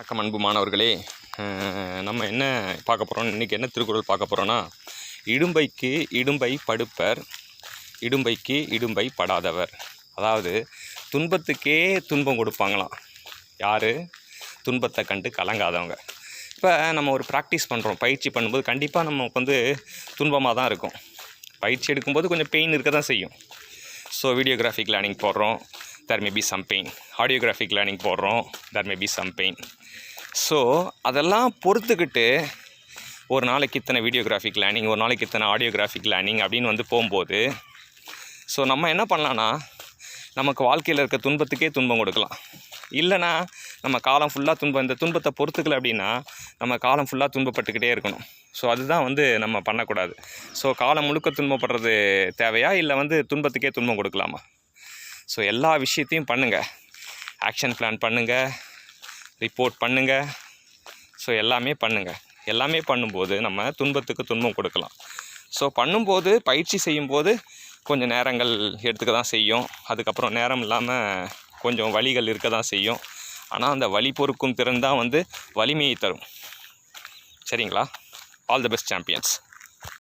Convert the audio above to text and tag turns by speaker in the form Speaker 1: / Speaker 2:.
Speaker 1: வணக்கம் அன்பு மாணவர்களே. நம்ம என்ன பார்க்க போகிறோம் இன்றைக்கி என்ன திருக்குறள் பார்க்க போகிறோன்னா இடும்பைக்கு இடும்பை படுப்பர் இடும்பைக்கு இடும்பை படாதவர். அதாவது துன்பத்துக்கே துன்பம் கொடுப்பாங்களாம். யார்? துன்பத்தை கண்டு கலங்காதவங்க. இப்போ நம்ம ஒரு ப்ராக்டிஸ் பண்ணுறோம் பயிற்சி பண்ணும்போது கண்டிப்பாக நமக்கு வந்து துன்பமாக தான் இருக்கும். பயிற்சி எடுக்கும்போது கொஞ்சம் பெயின் இருக்க தான் செய்யும். ஸோ வீடியோகிராஃபிக் லேர்னிங் போடுறோம். There may be some pain audiographic learning போடுறோம். There may be some pain so அதெல்லாம் பொறுத்துக்கிட்டு ஒரு நாளைக்கு இத்தனை வீடியோகிராஃபிக் லேர்னிங் ஒரு நாளைக்கு இத்தனை ஆடியோகிராஃபிக் லேர்னிங் அப்படின்னு வந்து போகும்போது ஸோ நம்ம என்ன பண்ணலான்னா நமக்கு வாழ்க்கையில் இருக்க துன்பத்துக்கே துன்பம் கொடுக்கலாம். இல்லைனா நம்ம காலம் ஃபுல்லாக துன்பம் இந்த துன்பத்தை பொறுத்துக்கல அப்படின்னா நம்ம காலம் ஃபுல்லாக துன்பப்பட்டுக்கிட்டே இருக்கணும். ஸோ அதுதான் வந்து நம்ம பண்ணக்கூடாது. ஸோ காலம் முழுக்க துன்பப்படுறது தேவையா? இல்லை வந்து துன்பத்துக்கே துன்பம் கொடுக்கலாமா? ஸோ எல்லா விஷயத்தையும் பண்ணுங்கள் ஆக்ஷன் பிளான் பண்ணுங்கள் ரிப்போர்ட் பண்ணுங்கள் ஸோ எல்லாமே பண்ணுங்கள் எல்லாமே பண்ணும்போது நம்ம துன்பத்துக்கு துன்பம் கொடுக்கலாம். ஸோ பண்ணும்போது பயிற்சி செய்யும்போது கொஞ்சம் நேரங்கள் எடுத்துக்க தான் செய்யும். அதுக்கப்புறம் நேரம் இல்லாமல் கொஞ்சம் வழிகள் இருக்க தான் செய்யும். ஆனால் அந்த வழி பொறுக்கும் திறன் தான் வந்து வலிமையை தரும். சரிங்களா? All the best champions